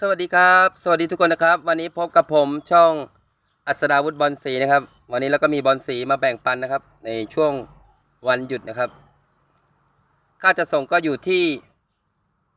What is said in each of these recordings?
สวัสดีครับ สวัสดีทุกคนนะครับ วันนี้พบกับผมช่องอัศดาวุฒิบอลสีนะครับ วันนี้เราก็มีบอลสีมาแบ่งปันนะครับ ในช่วงวันหยุดนะครับ ค่าจะส่งก็อยู่ที่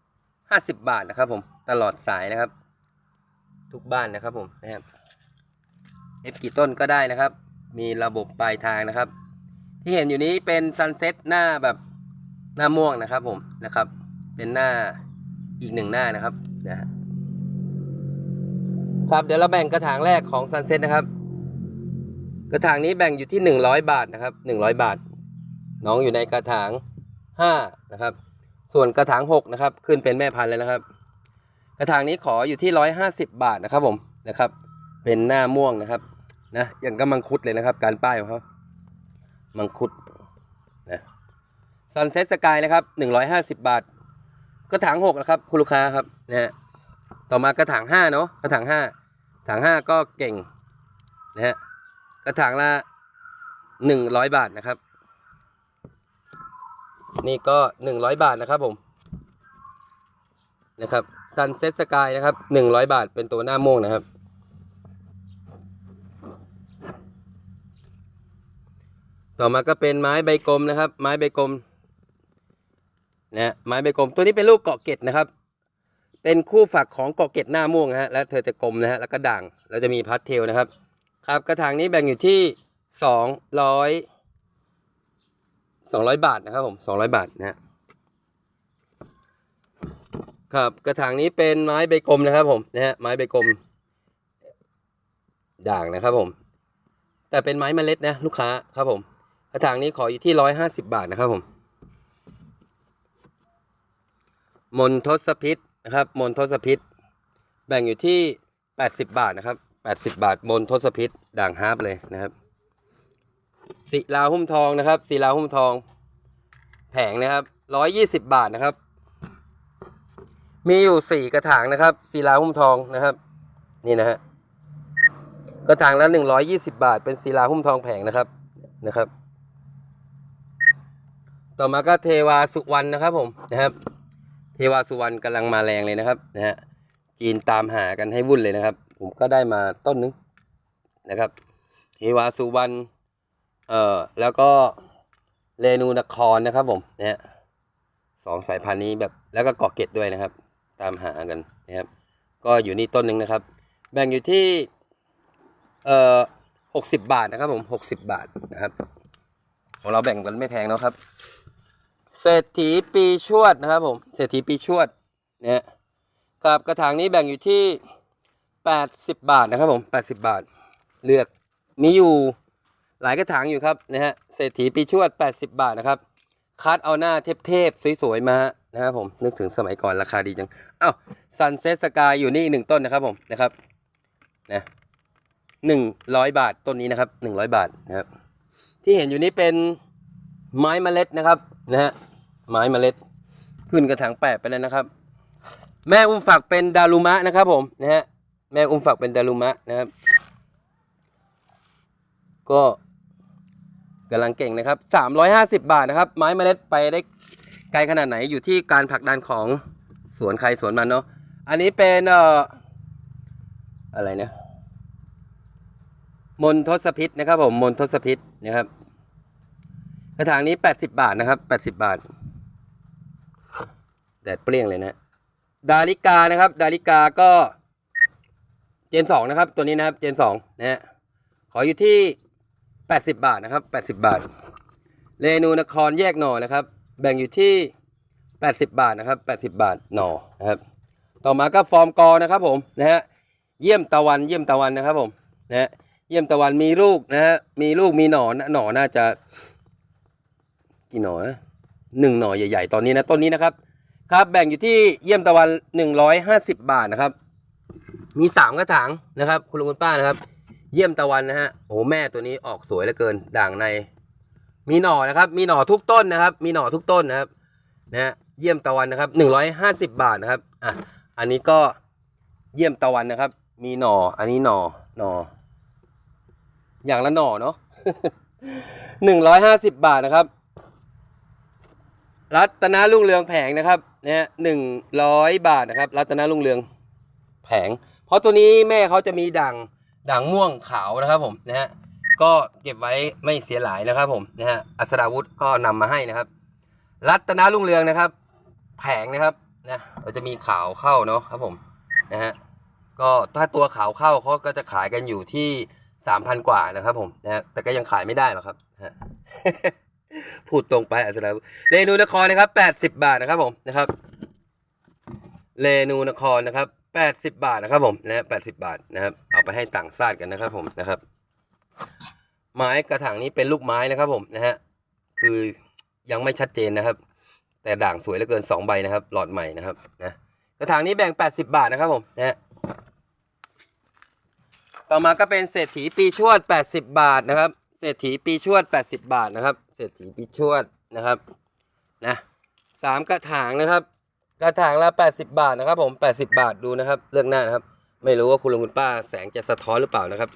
50 บาทนะครับ ผมตลอดสายนะครับ ทุกบ้านนะครับผมนะครับเอฟกี่ต้นก็ได้นะครับ มีระบบปลายทางนะครับ ที่เห็นอยู่นี้เป็นซันเซ็ตหน้าแบบหน้าม่วงนะครับ ผมนะครับ เป็นหน้าอีกหนึ่งหน้านะครับนะฮะ ครับเดี๋ยวเราแบ่งกระถางแรกของซันเซ็ตนะครับ กระถางนี้แบ่งอยู่ที่หนึ่งร้อยบาทนะครับหนึ่งร้อยบาท น้องอยู่ในกระถางห้านะครับ ส่วนกระถางหกนะครับ ขึ้นเป็นแม่พันธุ์เลยนะครับ กระถางนี้ขออยู่ที่ร้อยห้าสิบบาทนะครับผมนะครับ เป็นหน้าม่วงนะครับนะอย่างก็มังคุดเลยนะครับ การป้ายของเขามังคุดนะซันเซ็ตสกายนะครับหนึ่งร้อยห้าสิบบาท กระถางหกนะครับ คุณลูกค้าครับนะฮะ ต่อมากระถางห้าเนาะกระถางห้าถางห้าก็เก่งนะฮะกระถางละหนึ่งร้อยบาทนะครับ นี่ก็หนึ่งร้อยบาทนะครับผมนะครับซันเซ็ตสกายนะครับหนึ่งร้อยบาทเป็นตัวหน้าโม่งนะครับ ต่อมาก็เป็นไม้ใบกลมนะครับ ไม้ใบกลมนะฮะไม้ใบกลมตัวนี้เป็นลูกเกาะเกตนะครับ เป็นคู่ฝักของเกาะเกตหน้าม่วงฮะและเธอจะกลมนะฮะแล้วก็ด่างแล้วจะมีพัดเทลนะครับ ครับกระถางนี้แบ่งอยู่ที่สองร้อยสองร้อยบาทนะครับผมสองร้อยบาทนะฮะครับกระถางนี้เป็นไม้ใบกลมนะครับผมนะฮะไม้ใบกลม ด่างนะครับผม แต่เป็นไม้เมล็ดนะลูกค้าครับผม กระถางนี้ขออยู่ที่ร้อยห้าสิบบาทนะครับผม มนทศพิษ นะครับมนทศพิษ แบ่งอยู่ที่ 80 บาทนะครับ 80 บาทมนทศพิษด่างฮาร์ปเลยนะครับศิลาหุ้มทองนะครับศิลาหุ้มทองแผงนะครับ 120 บาทนะครับ มีอยู่ 4 กระถางนะครับศิลาหุ้มทองนะครับ นี่นะฮะกระถางละ 120 บาท เป็นศิลาหุ้มทองแผงนะครับนะครับ ต่อมาก็เทวาสุวรรณนะครับผมนะครับ วาสุวรรณกำลังมาแรงเลยนะครับนะฮะจีนตามหากันให้วุ่นเลยนะครับ ผมก็ได้มาต้นนึงนะครับเทวาสุวรรณเอ่อแล้วก็เรนูนครนะครับผมนะฮะสองสายพันธุ์นี้แบบแล้วก็เกาะเกตด้วยนะครับ ตามหากันนะครับ ก็อยู่นี่ต้นหนึ่งนะครับ แบ่งอยู่ที่เอ่อหกสิบบาทนะครับผมหกสิบบาทนะครับ ของเราแบ่งกันไม่แพงนะครับ เศรษฐีปีชวดนะครับผมเศรษฐีปีชวดเนะฮะกับกระถางนี้แบ่งอยู่ที่ 80 บาทนะครับผม80 บาท เลือกมีอยู่หลายกระถางอยู่ครับนะฮะเศรษฐีปีชวด 80 บาทนะครับคัดเอาหน้าเทพๆสวยๆมานะครับผมนึกถึงสมัยก่อนราคาดีจังอ้าวซันเซ็ตสกายอยู่นี่อีกหนึ่งต้นนะครับผมนะครับนะหนึ่งร้อยบาทต้นนี้นะครับหนึ่งร้อยบาทนะครับ ที่เห็นอยู่นี้เป็นไม้เมล็ดนะครับนะฮะ ไม้เมล็ด ขึ้นกระถางแปดไปแล้วนะครับ แม่อุ้มฝักเป็นดารุมะนะครับ ผมนะฮะแม่อุ้มฝักเป็นดารุมะนะครับ ก็กำลังเก่งนะครับสามร้อยห้าสิบบาทนะครับ ไม้เมล็ดไปได้ไกลขนาดไหนอยู่ที่การผลักดันของสวนใครสวนมันเนาะ อันนี้เป็นเอ่ออะไรเนี่ยมนทศพิษนะครับผมมนทศพิษนะครับ กระถางนี้ 80 บาทนะครับ 80 บาท แดดเปรี้ยงเลยนะ ดาริกานะครับ ดาริกาก็เจนสองนะครับ ตัวนี้นะครับ เจนสองนะฮะ ขออยู่ที่ 80 บาทนะครับ 80 บาท เรนูนครแยกหน่อนะครับ แบ่งอยู่ที่ 80 บาทนะครับ 80 บาทหน่อนะครับ ต่อมาก็ฟอร์มกอนะครับผมนะฮะ เยี่ยมตะวัน เยี่ยมตะวันนะครับผมนะฮะ เยี่ยมตะวันมีลูกนะฮะ มีลูกมีหน่อนหน่อน่าจะกี่หน่อนะหนึ่งหน่อใหญ่ ๆ ตอนนี้นะต้นนี้นะครับ ครับแบ่งอยู่ที่เยี่ยมตะวันหนึ่งร้อยห้าสิบบาทนะครับ มีสามกระถางนะครับ คุณลุงคุณป้านะครับ เยี่ยมตะวันนะฮะโอ้แม่ตัวนี้ออกสวยเหลือเกินด่างใน มีหน่อนะครับ มีหน่อทุกต้นนะครับ มีหน่อทุกต้นนะครับนะฮะเยี่ยมตะวันนะครับหนึ่งร้อยห้าสิบบาทนะครับอะอันนี้ก็เยี่ยมตะวันนะครับ มีหน่ออันนี้หน่อหน่ออย่างละหน่อเนาะหนึ่งร้อยห้าสิบบาทนะครับ รัตนารุ่งเรืองแผงนะครับเนะฮะหนึ่งร้อยบาทนะครับ รัตนารุ่งเรืองแผง เพราะตัวนี้แม่เขาจะมีด่างด่างม่วงขาวนะครับผมนะฮะก็เก็บไว้ไม่เสียหลายนะครับผมนะฮะอัศดาวุธก็นำมาให้นะครับ รัตนารุ่งเรืองนะครับ แผงนะครับนะเราจะมีขาวเข้าเนาะครับผมนะฮะก็ถ้าตัวขาวเข้าเขาก็จะขายกันอยู่ที่สามพันกว่านะครับผมนะฮะแต่ก็ยังขายไม่ได้หรอกครับ พูดตรงไปอัศดาวุธเรนูนครนะครับแปดสิบบาทนะครับผมนะครับเรนูนครนะครับแปดสิบาทนะครับผมนะแปดสิบาทนะครับ เอาไปให้ต่างชาติกันนะครับผมนะครับ ไม้กระถางนี้เป็นลูกไม้นะครับผมนะฮะคือยังไม่ชัดเจนนะครับ แต่ด่างสวยเหลือเกินสองใบนะครับ หลอดใหม่นะครับนะกระถางนี้แบ่งแปดสิบาทนะครับผมนะฮะต่อมาก็เป็นเศรษฐีปีชวดแปดสิบาทนะครับ เศรษฐีปีชวดแปดสิบาทนะครับ เศรษฐีปีชวดนะครับนะสามกระถางนะครับ กระถางละแปดสิบาทนะครับ ผมแปดสิบาทดูนะครับ เลือกหน้านะครับ ไม่รู้ว่าคุณลุงคุณป้าแสงจะสะท้อนหรือเปล่านะครับ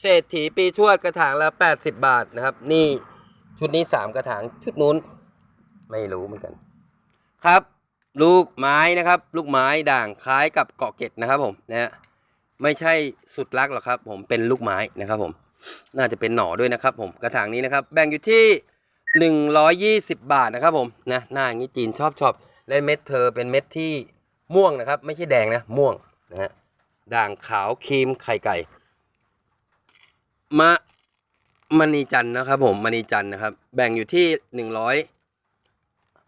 เศรษฐีปีชวดกระถางละแปดสิบาทนะครับ นี่ชุดนี้สามกระถางชุดนู้น ไม่รู้เหมือนกัน ครับ ลูกไม้นะครับ ลูกไม้ด่างคล้ายกับเกาะเกร็ดนะครับ ผมนะฮะไม่ใช่สุดรักหรอกครับ ผมเป็นลูกไม้นะครับผม น่าจะเป็นหน่อด้วยนะครับผมกระถางนี้นะครับ แบ่งอยู่ที่หนึ่งร้อยยี่สิบบาทนะครับผมนะหน้าอย่างนี้จีนชอบชอบและเม็ดเธอเป็นเม็ดที่ม่วงนะครับ ไม่ใช่แดงนะม่วงนะฮะด่างขาวครีมไข่ไก่มะมณีจันนะครับผมมณีจันนะครับ แบ่งอยู่ที่หนึ่งร้อย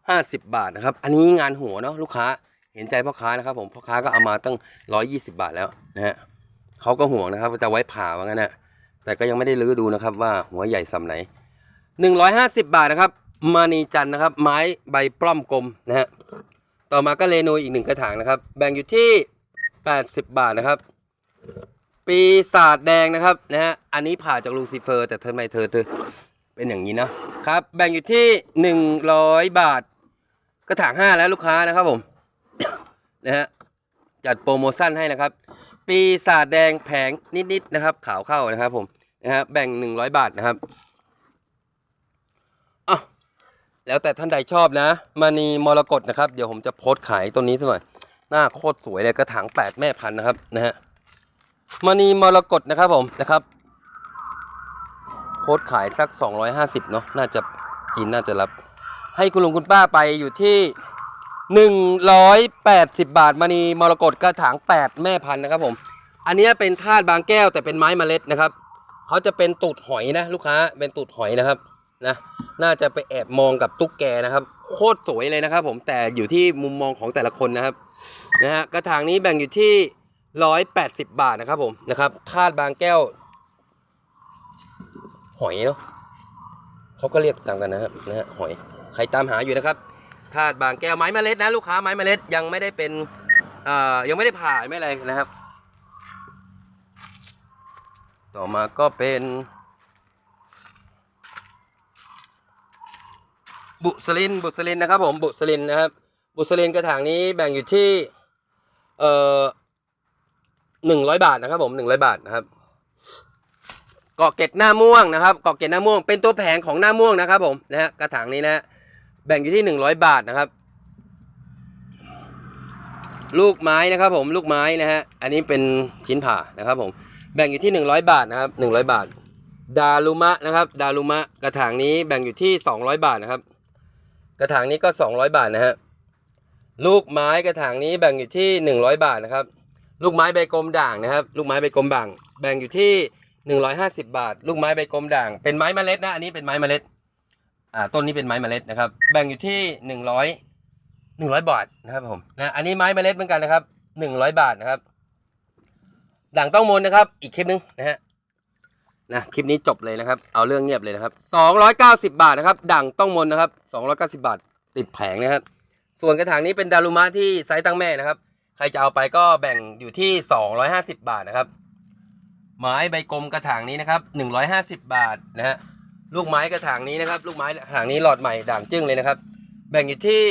ห้าสิบบาทนะครับ อันนี้งานหัวเนาะลูกค้าเห็นใจพ่อค้านะครับ ผมพ่อค้าก็เอามาตั้งร้อยยี่สิบาทแล้วนะฮะเขาก็ห่วงนะครับจะไว้ผ่าว่างั้นนะ แต่ก็ยังไม่ได้ลื้อดูนะครับว่าหัวใหญ่สำไหนหนึ่งร้อยห้าสิบาทนะครับมณีจันนะครับ ไม้ใบปล้อมกลมนะฮะต่อมาก็เรโนอีกหนึ่งกระถางนะครับ แบ่งอยู่ที่แปดสิบบาทนะครับ ปีศาจแดงนะครับนะฮะอันนี้ผ่าจากลูซิเฟอร์ แต่ทำไม่เธอเธอเป็นอย่างนี้นะครับ แบ่งอยู่ที่หนึ่งร้อยบาท กระถางห้าแล้วลูกค้านะครับผมนะฮะจัดโปรโมชั่นให้นะครับ ปีศาจแดงแผงนิดๆนะครับ ขาวเข้านะครับผมนะฮะแบ่งหนึ่งร้อยบาทนะครับอะแล้วแต่ท่านใดชอบนะมานีมรกตนะครับ เดี๋ยวผมจะโพสต์ขายตัวนี้สักหน่อย หน้าโคตรสวยเลยกระถางแปดแม่พันธุ์นะครับนะฮะมณีมรกตนะครับผมนะครับโพสต์ขายสัก 250เนาะน่าจะจีนน่าจะรับ ให้คุณลุงคุณป้าไปอยู่ที่ 180 บาทมณีมรกตกระถาง 8 แม่พันธุ์นะครับผม อันนี้เป็นธาตุบางแก้วแต่เป็นไม้เมล็ดนะครับเขาจะเป็นตูดหอยนะ ลูกค้าเป็นตูดหอยนะครับนะน่าจะไปแอบมองกับตุ๊กแกนะครับ โคตรสวยเลยนะครับ ผมแต่อยู่ที่มุมมองของแต่ละคนนะครับนะฮะกระถางนี้แบ่งอยู่ที่ร้อยแปดสิบบาทนะครับผมนะครับคาดบางแก้ว หอยเนาะเขาก็เรียกตามกันนะครับนะฮะหอยใครตามหาอยู่นะครับ คาดบางแก้วไม้เมล็ดนะลูกค้าไม้เมล็ดยังไม่ได้เป็นยังไม่ได้ผ่าไม่อะไรนะครับ ต่อมาก็เป็นบุสลินบุสลินนะครับผมบุสลินนะครับบุสลินกระถางนี้แบ่งอยู่ที่เอ่อหนึ่งร้อยบาทนะครับผมหนึ่งร้อยบาทนะครับเกาะเกร็ดหน้าม่วงนะครับเกาะเกร็ดหน้าม่วงเป็นตัวแผงของหน้าม่วงนะครับผมนะฮะกระถางนี้นะฮะ แบ่งอยู่ที่หนึ่งร้อยบาทนะครับ ลูกไม้นะครับผมลูกไม้นะฮะอันนี้เป็นชิ้นผ่านะครับผมแบ่งอยู่ที่หนึ่งร้อยบาทนะครับหนึ่งร้อยบาท ดารุมะนะครับ ดารุมะกระถางนี้แบ่งอยู่ที่สองร้อยบาทนะครับ กระถางนี้ก็สองร้อยบาทนะฮะลูกไม้กระถางนี้แบ่งอยู่ที่หนึ่งร้อยบาทนะครับ ลูกไม้ใบกลมด่างนะครับ ลูกไม้ใบกลมด่าง แบ่งอยู่ที่หนึ่งร้อยห้าสิบาท ลูกไม้ใบกลมด่าง เป็นไม้เมล็ดนะอันนี้เป็นไม้เมล็ด อ่าต้นนี้เป็นไม้เมล็ดนะครับ แบ่งอยู่ที่หนึ่งร้อยหนึ่งร้อยบาทนะครับผมนะอันนี้ไม้เมล็ดเหมือนกันนะครับหนึ่งร้อยบาทนะครับ ด่างต้องมนนะครับ อีกคลิปนึงนะฮะนะคลิปนี้จบเลยนะครับ เอาเรื่องเงียบเลยนะครับสองร้อยเก้าสิบาทนะครับ ด่างต้องมนนะครับสองร้อยเก้าสิบาท ติดแผงนะครับ ส่วนกระถางนี้เป็นดารุมะที่ไซส์ตั้งแม่นะครับ ใครจะเอาไปก็แบ่งอยู่ที่250บาทนะครับไม้ใบกลมกระถางนี้นะครับ150บาทนะฮะ ลูกไม้กระถางนี้นะครับ ลูกไม้กระถางนี้หลอดใหม่ด่างจึ้งเลยนะครับ แบ่งอยู่ที่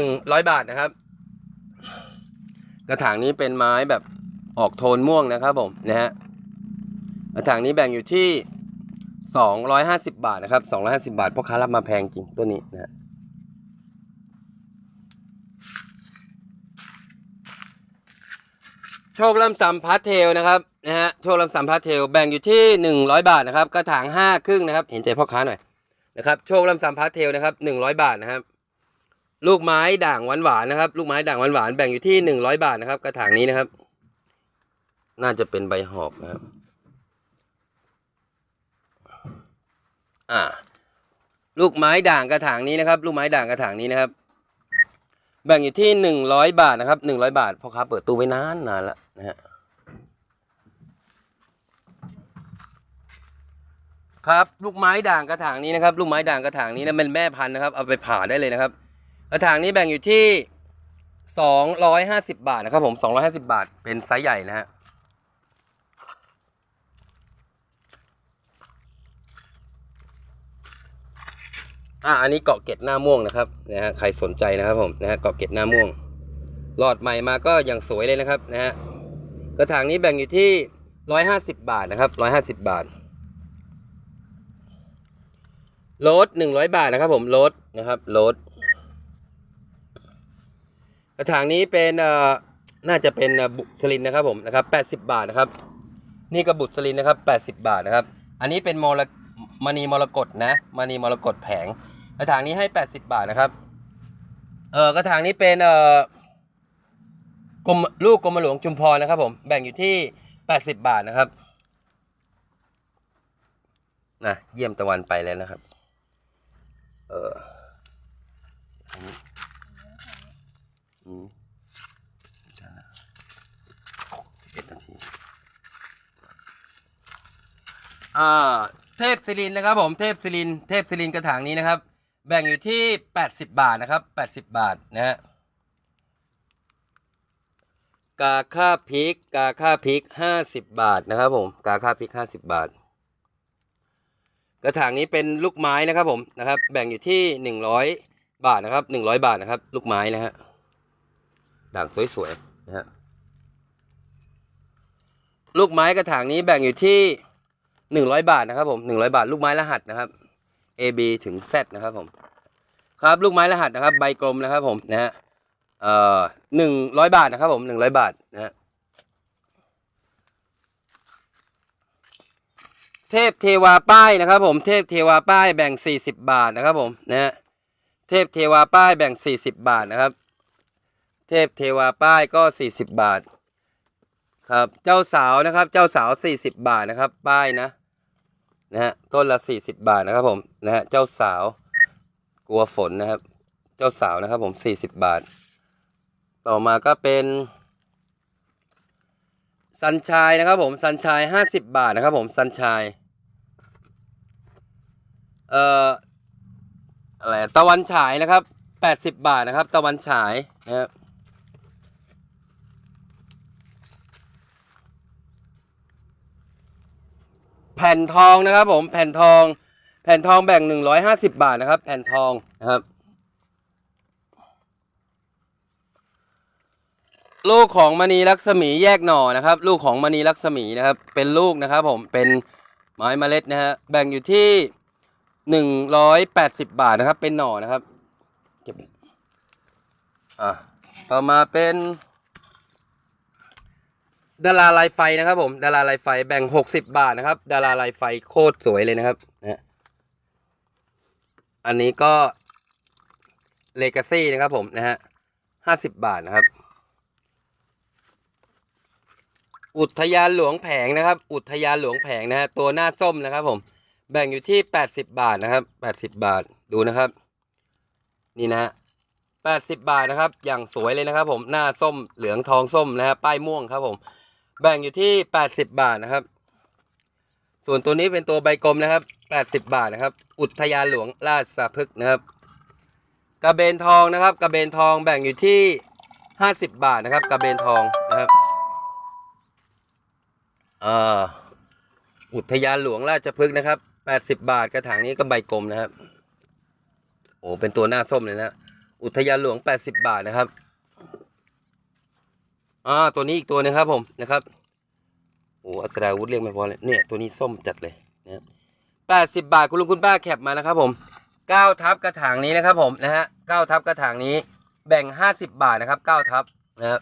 100บาทนะครับ กระถางนี้เป็นไม้แบบออกโทนม่วงนะครับผมนะฮะกระถางนี้แบ่งอยู่ที่250บาทนะครับ250บาทพ่อค้ารับมาแพงจริงตัวนี้นะฮะโชคลำสำพาร์ทเทลนะครับ นะฮะโชคลำสำพาเทลแบ่งอยู่ที่หนึ่งร้อยบาทนะครับกระถางห้าครึ่งนะครับ เห็นใจพ่อค้าหน่อยนะครับโชคลำสำพาเทลนะครับหนึ่งร้อยบาทนะครับ ลูกไม้ด่างหวานหวานนะครับ ลูกไม้ด่างหวานหวานแบ่งอยู่ที่หนึ่งร้อยบาทนะครับ กระถางนี้นะครับ น่าจะเป็นใบหอกนะครับ อ่า ลูกไม้ด่างกระถางนี้นะครับ ลูกไม้ด่างกระถางนี้นะครับ แบ่งอยู่ที่หนึ่งร้อยบาทนะครับหนึ่งร้อยบาทพ่อค้าเปิดตู้ไว้นานนานแล้วนะฮะ ครับลูกไม้ด่างกระถางนี้นะครับลูกไม้ด่างกระถางนี้นะเป็นแม่พันธุ์นะครับเอาไปผ่าได้เลยนะครับ กระถางนี้แบ่งอยู่ที่สองร้อยห้าสิบาทนะครับผมสองร้อยห้าสิบาท เป็นไซส์ใหญ่นะฮะอ่าอันนี้เกาะเกร็ดหน้าม่วงนะครับนะฮะใครสนใจนะครับผมนะฮะเกาะเกร็ดหน้าม่วง หลอดใหม่มาก็อย่างสวยเลยนะครับนะฮะกระถางนี้แบ่งอยู่ที่ร้อยห้าสิบบาทนะครับร้อยห้าสิบบาท โลดหนึ่งร้อยบาทนะครับผมโลดนะครับโลดกระถางนี้เป็นเอ่อน่าจะเป็นบุสลินนะครับผมนะครับแปดสิบบาทนะครับ นี่ก็บุสลินนะครับแปดสิบบาทนะครับ อันนี้เป็นมรมณีมรกตนะมณีมรกตแผง กระถางนี้ให้แปดสิบบาทนะครับเออกระถางนี้เป็นเอ่อกรมลูกกรมหลวงชุมพรนะครับผมแบ่งอยู่ที่แปดสิบบาทนะครับนะเยี่ยมตะวันไปแล้วนะครับ เอออันนี้อืมได้ละสิบเอ็ดนาทีอ่าเทพศิรินนะครับผมเทพศิรินเทพศิรินกระถางนี้นะครับ แบ่งอยู่ที่ 80 บาทนะครับ 80 บาทนะฮะกาค่าพริกกาค่าพริก 50 บาทนะครับผมกาค่าพริก 50 บาท กระถางนี้เป็นลูกไม้นะครับผมนะครับ แบ่งอยู่ที่ 100 บาทนะครับ 100 บาทนะครับ ลูกไม้นะฮะด่างสวยๆนะฮะลูกไม้กระถางนี้แบ่งอยู่ที่หนึ่งร้อยบาทนะครับผมหนึ่งร้อยบาท ลูกไม้รหัสนะครับ A B ถึง Z นะครับผมครับลูกไม้รหัสนะครับ ใบกลมนะครับผมนะฮะเอ่อหนึ่งร้อยบาทนะครับผมหนึ่งร้อยบาทนะฮะ เทพเทวาป้ายนะครับผมเทพเทวาป้ายแบ่งสี่สิบบาทนะครับผมนะเทพเทวาป้ายแบ่งสี่สิบบาทนะครับ เทพเทวาป้ายก็สี่สิบบาท ครับเจ้าสาวนะครับ เจ้าสาวสี่สิบบาทนะครับ ป้ายนะนะฮะต้นละสี่สิบบาทนะครับผมนะฮะเจ้าสาวกลัวฝนนะครับ เจ้าสาวนะครับผมสี่สิบบาท ต่อมาก็เป็นสันชายนะครับผมสันชายห้าสิบบาทนะครับผมสันชาย เอ่ออะไรตะวันฉายนะครับแปดสิบบาทนะครับ ตะวันฉายนะครับแผ่นทองนะครับผมแผ่นทอง แผ่นทองแบ่งหนึ่งร้อยห้าสิบาทนะครับ แผ่นทองนะครับ ลูกของมณีลักษมีแยกหน่อนะครับ ลูกของมณีลักษมีนะครับ เป็นลูกนะครับ ผมเป็นไม้เมล็ดนะฮะแบ่งอยู่ที่ หนึ่งร้อยแปดสิบาทนะครับ เป็นหน่อนะครับเก็บอะต่อมาเป็นดาราลายไฟนะครับ ผมดาราลายไฟแบ่งหกสิบบาทนะครับ ดาราลายไฟโคตรสวยเลยนะครับนะฮะอันนี้ก็เลกาซี่นะครับ ผมนะฮะห้าสิบบาทนะครับ อุทยานหลวงแผงนะครับ อุทยานหลวงแผงนะฮะตัวหน้าส้มนะครับ ผม แบ่งอยู่ที่แปดสิบบาทนะครับแปดสิบบาทดูนะครับ นี่นะแปดสิบบาทนะครับ อย่างสวยเลยนะครับ ผมหน้าส้มเหลืองทองส้มนะฮะป้ายม่วงครับ ผม แบ่งอยู่ที่แปดสิบบาทนะครับ ส่วนตัวนี้เป็นตัวใบกลมนะครับแปดสิบบาทนะครับ อุทยานหลวงราชพฤกษ์นะครับ กระเบนทองนะครับกระเบนทองแบ่งอยู่ที่ห้าสิบบาทนะครับ กระเบนทองนะครับอ่าอุทยานหลวงราชพฤกษ์นะครับ แปดสิบบาทกระถางนี้ก็ใบกลมนะครับ โอ้เป็นตัวหน้าส้มเลยนะ อุทยานหลวงแปดสิบบาทนะครับ อ่า ตัวนี้อีกตัวนึงครับผมนะครับ โอ้อัศดาวุธเรียกไม่พอเลย เนี่ย ตัวนี้ส้มจัดเลยนะแปดสิบบาทคุณลุงคุณป้าแคปมานะครับผมเก้าทับกระถางนี้นะครับผมนะฮะเก้าทับกระถางนี้ แบ่งห้าสิบบาทนะครับเก้าทับนะครับ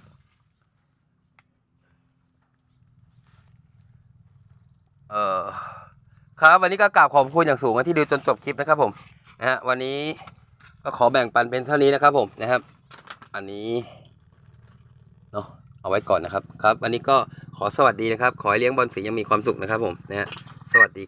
เออ ครับวันนี้ก็กราบขอบคุณอย่างสูงที่ดูจนจบคลิปนะครับผมนะฮะวันนี้ก็ขอแบ่งปันเป็นเท่านี้นะครับผมนะครับ อันนี้เนาะเอาไว้ก่อนนะครับครับ วันนี้ก็ขอสวัสดีนะครับ ขอให้เลี้ยงบอลสียังมีความสุขนะครับผมนะฮะสวัสดี